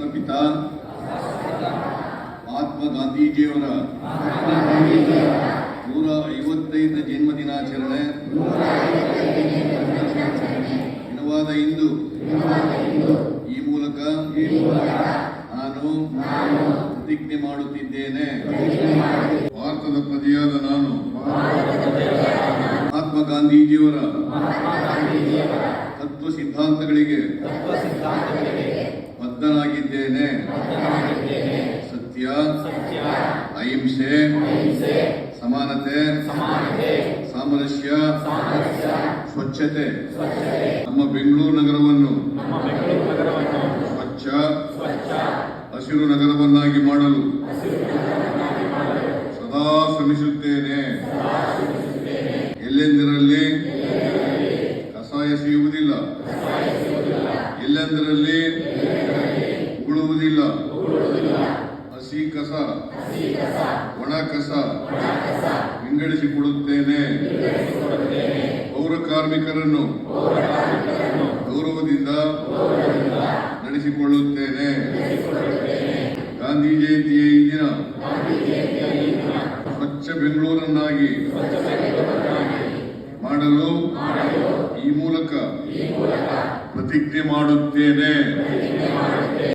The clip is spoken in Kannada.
ರಾಷ್ಟ್ರಪಿತ ಮಹಾತ್ಮ ಗಾಂಧೀಜಿಯವರ ನೂರ ಐವತ್ತೈದು ಜನ್ಮ ದಿನಾಚರಣೆ ದಿನವಾದ ಇಂದು ಈ ಮೂಲಕ ನಾನು ಪ್ರತಿಜ್ಞೆ ಮಾಡುತ್ತಿದ್ದೇನೆ. ಭಾರತದ ಪ್ರಜೆಯಾದ ನಾನು ಮಹಾತ್ಮ ಗಾಂಧೀಜಿಯವರ ತತ್ವ ಸಿದ್ಧಾಂತಗಳಿಗೆ ಬದ್ಧನಾಗಿದ್ದೇನೆ. ಸತ್ಯ. ಅಹಿಂಸೆ. ಸಮಾನತೆ. ಸಾಮರಸ್ಯ. ಸ್ವಚ್ಛತೆ. ನಮ್ಮ ಬೆಂಗಳೂರು ನಗರವನ್ನು ಸ್ವಚ್ಛ. ಹಸಿರು ನಗರವನ್ನಾಗಿ ಮಾಡಲು ಸದಾ ಶ್ರಮಿಸುತ್ತೇನೆ. ಎಲ್ಲೆಂದರಲ್ಲಿ ಕಸ ಎಸೆಯುವುದಿಲ್ಲ ಎಲ್ಲೆಂದರಲ್ಲಿ ಹಸಿ ಕಸ ಒಣ ಕಸ ವಿಂಗಡಿಸಿಕೊಡುತ್ತೇನೆ. ಪೌರ ಕಾರ್ಮಿಕರನ್ನು ಗೌರವದಿಂದ. ನಡೆಸಿಕೊಳ್ಳುತ್ತೇನೆ. ಗಾಂಧಿ ಜಯಂತಿಯ ಈ ದಿನ. ಸ್ವಚ್ಛ ಬೆಂಗಳೂರನ್ನಾಗಿ. ಮಾಡಲು. ಈ ಮೂಲಕ. ಪ್ರತಿಜ್ಞೆ ಮಾಡುತ್ತೇನೆ.